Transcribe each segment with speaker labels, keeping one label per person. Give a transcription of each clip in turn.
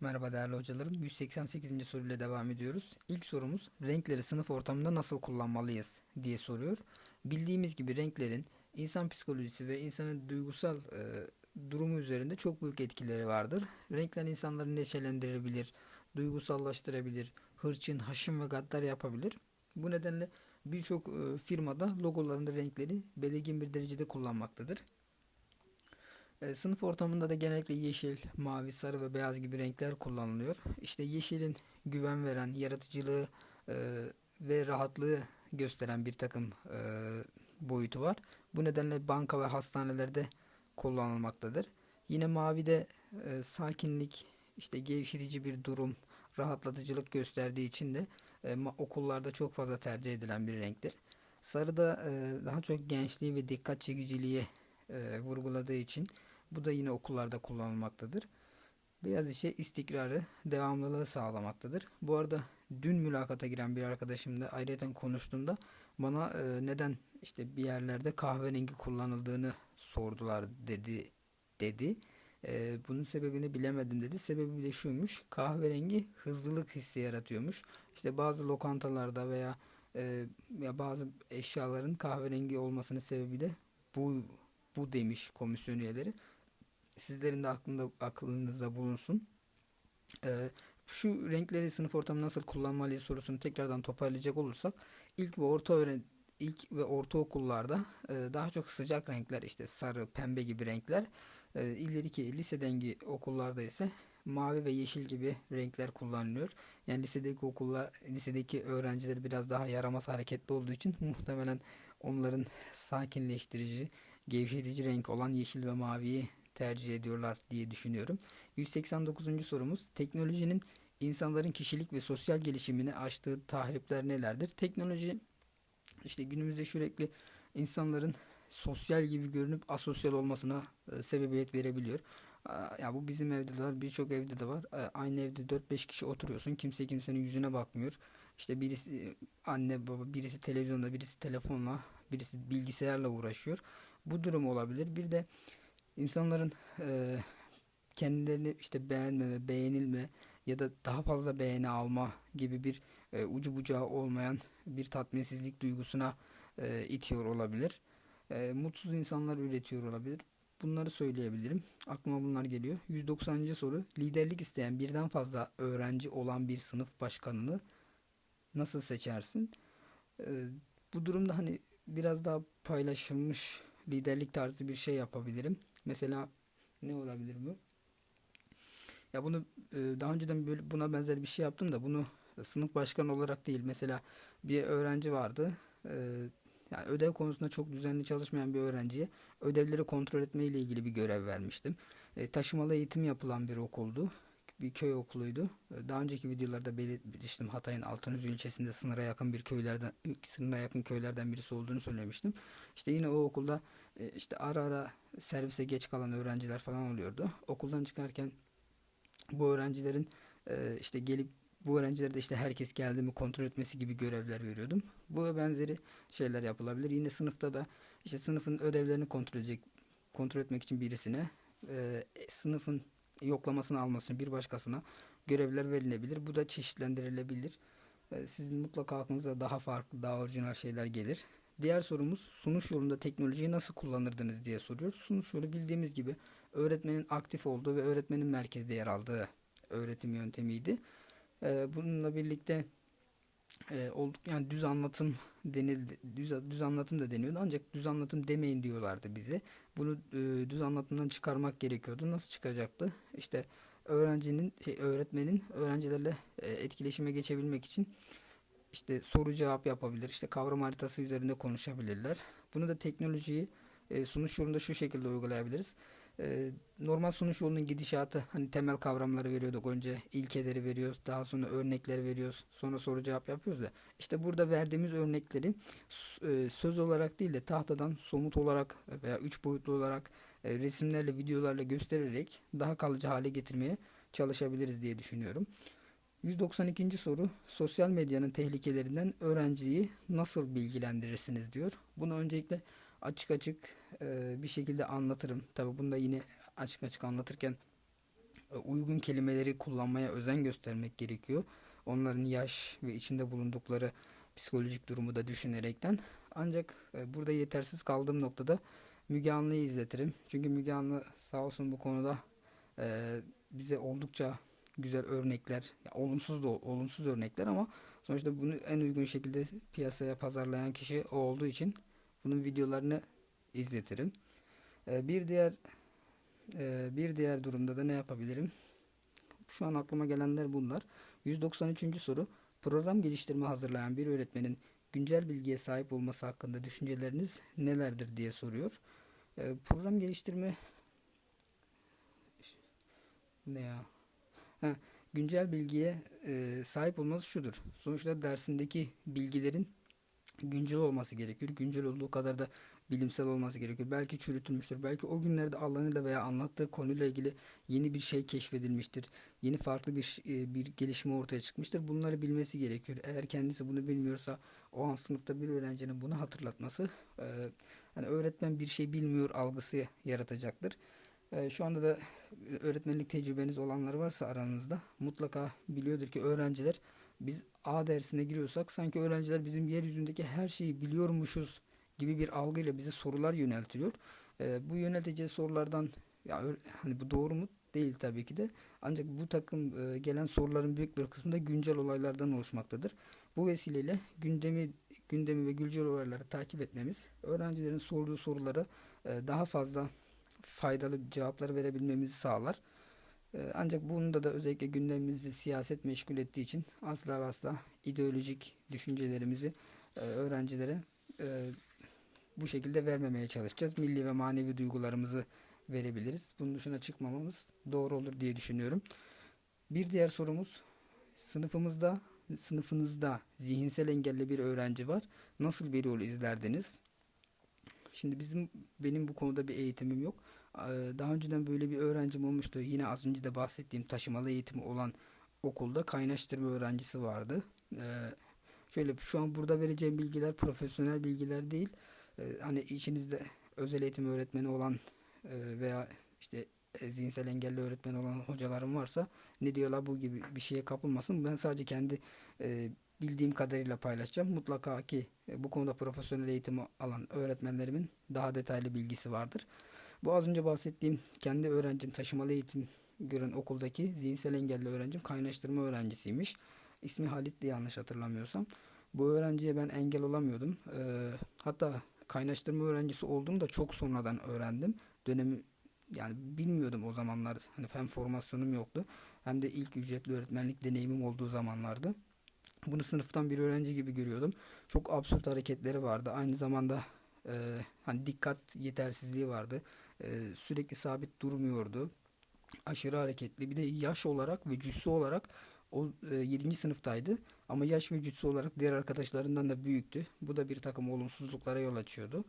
Speaker 1: Merhaba değerli hocalarım. 188. soruyla devam ediyoruz. İlk sorumuz renkleri sınıf ortamında nasıl kullanmalıyız diye soruyor. Bildiğimiz gibi renklerin insan psikolojisi ve insanın duygusal e, durumu üzerinde çok büyük etkileri vardır. Renkler insanları neşelendirebilir, duygusallaştırabilir, hırçın, haşin ve gaddar yapabilir. Bu nedenle birçok e, firmada logolarında renkleri belirgin bir derecede kullanmaktadır. E, sınıf ortamında da genellikle yeşil, mavi, sarı ve beyaz gibi renkler kullanılıyor. İşte yeşilin güven veren, yaratıcılığı e, ve rahatlığı gösteren bir takım e, boyutu var. Bu nedenle banka ve hastanelerde kullanılmaktadır. Yine mavide e, sakinlik, işte gevşetici bir durum, rahatlatıcılık gösterdiği için de e, okullarda çok fazla tercih edilen bir renktir. Sarı da e, daha çok gençliği ve dikkat çekiciliği e, vurguladığı için bu da yine okullarda kullanılmaktadır. Beyaz işe istikrarı, devamlılığı sağlamaktadır. Bu arada dün mülakata giren bir arkadaşım da ayrıca konuştuğumda bana e, neden işte bir yerlerde kahverengi kullanıldığını sordular dedi dedi. E, bunun sebebini bilemedim dedi. Sebebi de şuymuş. Kahverengi hızlılık hissi yaratıyormuş. İşte bazı lokantalarda veya e, bazı eşyaların kahverengi olmasının sebebi de bu bu demiş komisyon üyeleri sizlerin de aklında aklınızda bulunsun. Ee, şu renkleri sınıf ortamı nasıl kullanmalıyız sorusunu tekrardan toparlayacak olursak ilk ve orta öğren ilk ve ortaokullarda e, daha çok sıcak renkler işte sarı, pembe gibi renkler. E, ileriki lise dengi okullarda ise mavi ve yeşil gibi renkler kullanılıyor. Yani lisedeki okullar, lisedeki öğrenciler biraz daha yaramaz hareketli olduğu için muhtemelen onların sakinleştirici, gevşetici renk olan yeşil ve maviyi tercih ediyorlar diye düşünüyorum. 189. sorumuz teknolojinin insanların kişilik ve sosyal gelişimini aştığı tahripler nelerdir? Teknoloji işte günümüzde sürekli insanların sosyal gibi görünüp asosyal olmasına e, sebebiyet verebiliyor. Ya bu bizim evde de var, birçok evde de var. Aynı evde 4-5 kişi oturuyorsun. Kimse kimsenin yüzüne bakmıyor. İşte birisi anne baba, birisi televizyonda, birisi telefonla, birisi bilgisayarla uğraşıyor. Bu durum olabilir. Bir de insanların e, kendilerini işte beğenmeme, beğenilme ya da daha fazla beğeni alma gibi bir e, ucu bucağı olmayan bir tatminsizlik duygusuna e, itiyor olabilir. E, mutsuz insanlar üretiyor olabilir. Bunları söyleyebilirim. Aklıma bunlar geliyor. 190. soru. Liderlik isteyen birden fazla öğrenci olan bir sınıf başkanını nasıl seçersin? E, bu durumda hani biraz daha paylaşılmış liderlik tarzı bir şey yapabilirim. Mesela ne olabilir bu? Ya bunu e, daha önceden böyle buna benzer bir şey yaptım da bunu sınıf başkanı olarak değil. Mesela bir öğrenci vardı. E, yani ödev konusunda çok düzenli çalışmayan bir öğrenciye ödevleri kontrol etme ile ilgili bir görev vermiştim. E, taşımalı eğitim yapılan bir okuldu. Bir köy okuluydu. Daha önceki videolarda belirtmiştim Hatay'ın Altınözü ilçesinde sınıra yakın bir köylerden sınıra yakın köylerden birisi olduğunu söylemiştim. İşte yine o okulda işte ara ara servise geç kalan öğrenciler falan oluyordu. Okuldan çıkarken bu öğrencilerin e, işte gelip bu öğrencilere de işte herkes geldi mi kontrol etmesi gibi görevler veriyordum. Bu ve benzeri şeyler yapılabilir. Yine sınıfta da işte sınıfın ödevlerini kontrol edecek kontrol etmek için birisine e, sınıfın yoklamasını almasını bir başkasına görevler verilebilir. Bu da çeşitlendirilebilir. E, sizin mutlaka aklınıza daha farklı, daha orijinal şeyler gelir. Diğer sorumuz sunuş yolunda teknolojiyi nasıl kullanırdınız diye soruyor. Sunuş yolu bildiğimiz gibi öğretmenin aktif olduğu ve öğretmenin merkezde yer aldığı öğretim yöntemiydi. Ee, bununla birlikte e, olduk yani düz anlatım denildi. Düz, düz anlatım da deniyordu ancak düz anlatım demeyin diyorlardı bize. Bunu e, düz anlatımdan çıkarmak gerekiyordu. Nasıl çıkacaktı? İşte öğrencinin şey öğretmenin öğrencilerle e, etkileşime geçebilmek için işte soru cevap yapabilir. İşte kavram haritası üzerinde konuşabilirler. Bunu da teknolojiyi e, sunuş yolunda şu şekilde uygulayabiliriz. E, normal sunuş yolunun gidişatı hani temel kavramları veriyorduk önce ilkeleri veriyoruz daha sonra örnekleri veriyoruz sonra soru cevap yapıyoruz da işte burada verdiğimiz örnekleri e, söz olarak değil de tahtadan somut olarak veya üç boyutlu olarak e, resimlerle videolarla göstererek daha kalıcı hale getirmeye çalışabiliriz diye düşünüyorum. 192. soru sosyal medyanın tehlikelerinden öğrenciyi nasıl bilgilendirirsiniz diyor. Bunu öncelikle açık açık e, bir şekilde anlatırım. Tabi bunu da yine açık açık anlatırken e, uygun kelimeleri kullanmaya özen göstermek gerekiyor. Onların yaş ve içinde bulundukları psikolojik durumu da düşünerekten. Ancak e, burada yetersiz kaldığım noktada Müge Anlı'yı izletirim. Çünkü Müge Anlı sağ olsun bu konuda e, bize oldukça güzel örnekler, ya olumsuz da olumsuz örnekler ama sonuçta bunu en uygun şekilde piyasaya pazarlayan kişi o olduğu için bunun videolarını izletirim. E, bir diğer e, bir diğer durumda da ne yapabilirim? Şu an aklıma gelenler bunlar. 193. soru. Program geliştirme hazırlayan bir öğretmenin güncel bilgiye sahip olması hakkında düşünceleriniz nelerdir diye soruyor. E, program geliştirme ne ya? Ha, güncel bilgiye e, sahip olması şudur. Sonuçta dersindeki bilgilerin güncel olması gerekiyor. Güncel olduğu kadar da bilimsel olması gerekiyor. Belki çürütülmüştür. Belki o günlerde alanıyla veya anlattığı konuyla ilgili yeni bir şey keşfedilmiştir. Yeni farklı bir e, bir gelişme ortaya çıkmıştır. Bunları bilmesi gerekiyor. Eğer kendisi bunu bilmiyorsa o an sınıfta bir öğrencinin bunu hatırlatması e, hani öğretmen bir şey bilmiyor algısı yaratacaktır. E, şu anda da öğretmenlik tecrübeniz olanlar varsa aranızda mutlaka biliyordur ki öğrenciler biz A dersine giriyorsak sanki öğrenciler bizim yeryüzündeki her şeyi biliyormuşuz gibi bir algıyla bize sorular yöneltiliyor. E, bu yönelteceği sorulardan ya hani bu doğru mu? Değil tabii ki de. Ancak bu takım e, gelen soruların büyük bir kısmı da güncel olaylardan oluşmaktadır. Bu vesileyle gündemi gündemi ve güncel olayları takip etmemiz öğrencilerin sorduğu sorulara e, daha fazla faydalı cevaplar verebilmemizi sağlar. E, ancak bunda da özellikle gündemimizi siyaset meşgul ettiği için asla asla ideolojik düşüncelerimizi e, öğrencilere e, bu şekilde vermemeye çalışacağız. Milli ve manevi duygularımızı verebiliriz. Bunun dışına çıkmamamız doğru olur diye düşünüyorum. Bir diğer sorumuz sınıfımızda sınıfınızda zihinsel engelli bir öğrenci var. Nasıl bir yol izlerdiniz? Şimdi bizim benim bu konuda bir eğitimim yok. Daha önceden böyle bir öğrencim olmuştu. Yine az önce de bahsettiğim taşımalı eğitimi olan okulda kaynaştırma öğrencisi vardı. Şöyle şu an burada vereceğim bilgiler profesyonel bilgiler değil. Hani içinizde özel eğitim öğretmeni olan veya işte zihinsel engelli öğretmen olan hocalarım varsa ne diyorlar bu gibi bir şeye kapılmasın. Ben sadece kendi bildiğim kadarıyla paylaşacağım. Mutlaka ki bu konuda profesyonel eğitim alan öğretmenlerimin daha detaylı bilgisi vardır. Bu az önce bahsettiğim kendi öğrencim taşımalı eğitim gören okuldaki zihinsel engelli öğrencim kaynaştırma öğrencisiymiş. İsmi Halit'ti yanlış hatırlamıyorsam. Bu öğrenciye ben engel olamıyordum. Ee, hatta kaynaştırma öğrencisi olduğumu da çok sonradan öğrendim. Dönemi yani bilmiyordum o zamanlar. Hani hem formasyonum yoktu hem de ilk ücretli öğretmenlik deneyimim olduğu zamanlardı. Bunu sınıftan bir öğrenci gibi görüyordum. Çok absürt hareketleri vardı. Aynı zamanda e, hani dikkat yetersizliği vardı. E, sürekli sabit durmuyordu. Aşırı hareketli. Bir de yaş olarak ve cüssü olarak o e, 7. sınıftaydı. Ama yaş ve cüssü olarak diğer arkadaşlarından da büyüktü. Bu da bir takım olumsuzluklara yol açıyordu.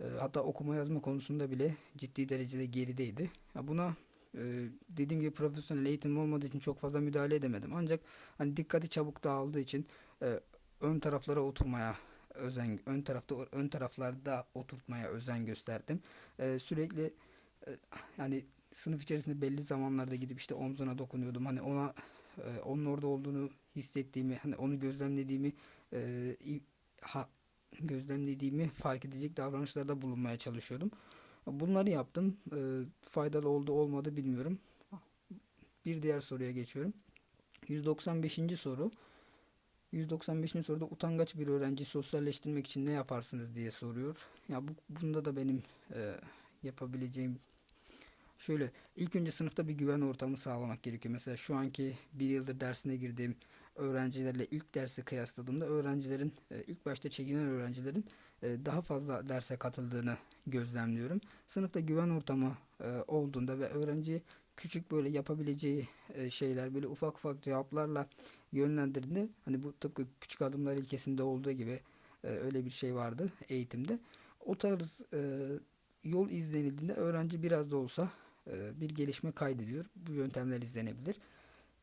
Speaker 1: E, hatta okuma yazma konusunda bile ciddi derecede gerideydi. Buna e, dediğim gibi profesyonel eğitim olmadığı için çok fazla müdahale edemedim. Ancak hani dikkati çabuk dağıldığı için ön taraflara oturmaya özen ön tarafta ön taraflarda oturtmaya özen gösterdim. E, sürekli e, yani sınıf içerisinde belli zamanlarda gidip işte omzuna dokunuyordum. Hani ona e, onun orada olduğunu hissettiğimi, hani onu gözlemlediğimi e, ha, gözlemlediğimi fark edecek davranışlarda bulunmaya çalışıyordum. Bunları yaptım. E, faydalı oldu olmadı bilmiyorum. Bir diğer soruya geçiyorum. 195. soru. 195. soruda utangaç bir öğrenci sosyalleştirmek için ne yaparsınız diye soruyor. Ya bu bunda da benim e, yapabileceğim şöyle ilk önce sınıfta bir güven ortamı sağlamak gerekiyor. Mesela şu anki bir yıldır dersine girdiğim öğrencilerle ilk dersi kıyasladığımda öğrencilerin e, ilk başta çekinen öğrencilerin e, daha fazla derse katıldığını gözlemliyorum. Sınıfta güven ortamı e, olduğunda ve öğrenci küçük böyle yapabileceği şeyler böyle ufak ufak cevaplarla yönlendirdiğinde hani bu tıpkı küçük adımlar ilkesinde olduğu gibi öyle bir şey vardı eğitimde. O tarz yol izlenildiğinde öğrenci biraz da olsa bir gelişme kaydediyor. Bu yöntemler izlenebilir.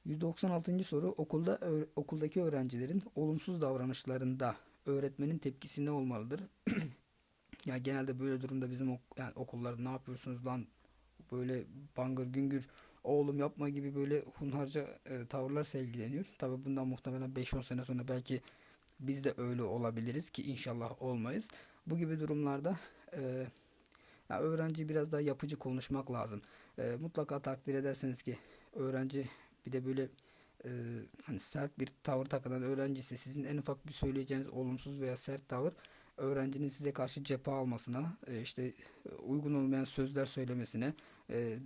Speaker 1: 196. soru okulda okuldaki öğrencilerin olumsuz davranışlarında öğretmenin tepkisi ne olmalıdır? ya genelde böyle durumda bizim ok yani okullarda ne yapıyorsunuz lan böyle bangır güngür oğlum yapma gibi böyle hunharca e, tavırlar sergileniyor. Tabii bundan muhtemelen 5-10 sene sonra belki biz de öyle olabiliriz ki inşallah olmayız. Bu gibi durumlarda e, ya öğrenci biraz daha yapıcı konuşmak lazım. E, mutlaka takdir edersiniz ki öğrenci bir de böyle e, hani sert bir tavır takılan öğrenci ise sizin en ufak bir söyleyeceğiniz olumsuz veya sert tavır öğrencinin size karşı cephe almasına, e, işte uygun olmayan sözler söylemesine,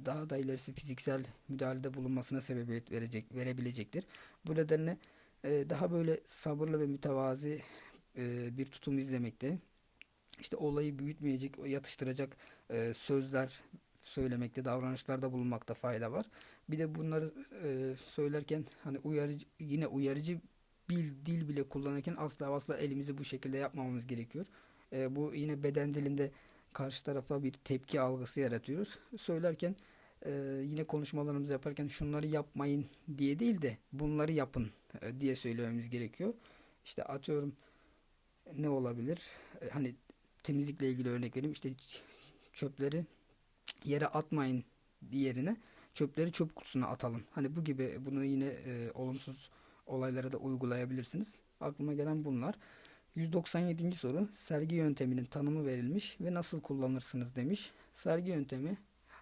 Speaker 1: daha da ilerisi fiziksel müdahalede bulunmasına sebebiyet verecek, verebilecektir. Bu nedenle e, daha böyle sabırlı ve mütevazi e, bir tutum izlemekte, işte olayı büyütmeyecek, yatıştıracak e, sözler söylemekte, davranışlarda bulunmakta fayda var. Bir de bunları e, söylerken hani uyarıcı yine uyarıcı bil, dil bile kullanırken asla asla elimizi bu şekilde yapmamamız gerekiyor. E, bu yine beden dilinde karşı tarafa bir tepki algısı yaratıyor. Söylerken e, yine konuşmalarımızı yaparken şunları yapmayın diye değil de bunları yapın e, diye söylememiz gerekiyor. İşte atıyorum ne olabilir? E, hani temizlikle ilgili örnek vereyim. İşte çöpleri yere atmayın yerine çöpleri çöp kutusuna atalım. Hani bu gibi bunu yine e, olumsuz olaylara da uygulayabilirsiniz. Aklıma gelen bunlar. 197. soru sergi yönteminin tanımı verilmiş ve nasıl kullanırsınız demiş. Sergi yöntemi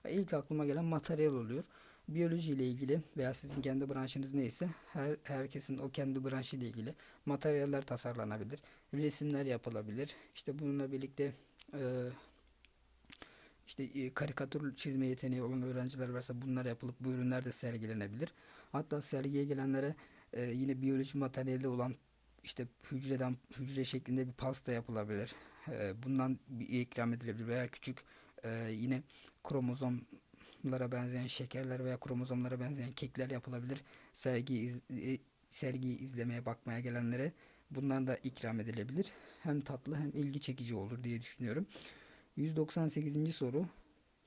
Speaker 1: ilk aklıma gelen materyal oluyor. Biyoloji ile ilgili veya sizin kendi branşınız neyse her herkesin o kendi branşı ile ilgili materyaller tasarlanabilir. Resimler yapılabilir. İşte bununla birlikte e, işte e, karikatür çizme yeteneği olan öğrenciler varsa bunlar yapılıp bu ürünler de sergilenebilir. Hatta sergiye gelenlere e, yine biyoloji materyali olan işte hücreden hücre şeklinde bir pasta yapılabilir. E, bundan bir ikram edilebilir veya küçük e, yine kromozomlara benzeyen şekerler veya kromozomlara benzeyen kekler yapılabilir. Sergi iz, e, sergiyi izlemeye bakmaya gelenlere bundan da ikram edilebilir. Hem tatlı hem ilgi çekici olur diye düşünüyorum. 198. soru.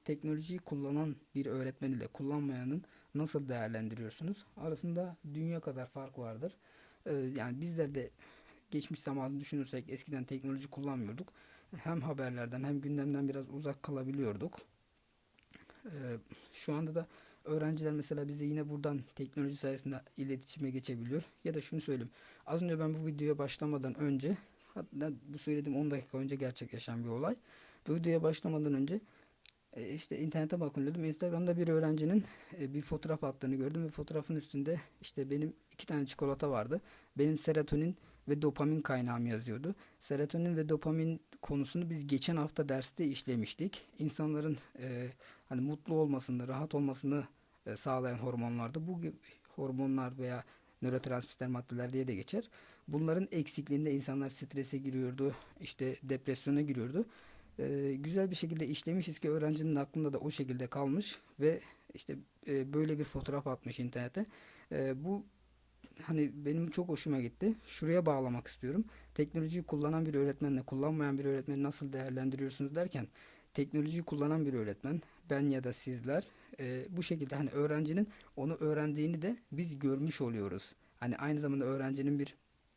Speaker 1: Teknolojiyi kullanan bir öğretmen ile kullanmayanın nasıl değerlendiriyorsunuz? Arasında dünya kadar fark vardır. Ee, yani bizler de geçmiş zamanı düşünürsek eskiden teknoloji kullanmıyorduk. Hem haberlerden hem gündemden biraz uzak kalabiliyorduk. Ee, şu anda da öğrenciler mesela bize yine buradan teknoloji sayesinde iletişime geçebiliyor. Ya da şunu söyleyeyim. Az önce ben bu videoya başlamadan önce hatta bu söylediğim 10 dakika önce gerçekleşen bir olay. Bu videoya başlamadan önce e, işte internete bakınıyordum. Instagram'da bir öğrencinin e, bir fotoğraf attığını gördüm ve fotoğrafın üstünde işte benim iki tane çikolata vardı. Benim serotonin ve dopamin kaynağım yazıyordu. Serotonin ve dopamin konusunu biz geçen hafta derste işlemiştik. İnsanların e, hani mutlu olmasını, rahat olmasını e, sağlayan hormonlardı. Bu gibi hormonlar veya nörotransmitter maddeler diye de geçer. Bunların eksikliğinde insanlar strese giriyordu, işte depresyona giriyordu e, güzel bir şekilde işlemişiz ki öğrencinin aklında da o şekilde kalmış ve işte e, böyle bir fotoğraf atmış internete. E, bu hani benim çok hoşuma gitti. Şuraya bağlamak istiyorum. Teknolojiyi kullanan bir öğretmenle kullanmayan bir öğretmeni nasıl değerlendiriyorsunuz derken teknolojiyi kullanan bir öğretmen ben ya da sizler e, bu şekilde hani öğrencinin onu öğrendiğini de biz görmüş oluyoruz. Hani aynı zamanda öğrencinin bir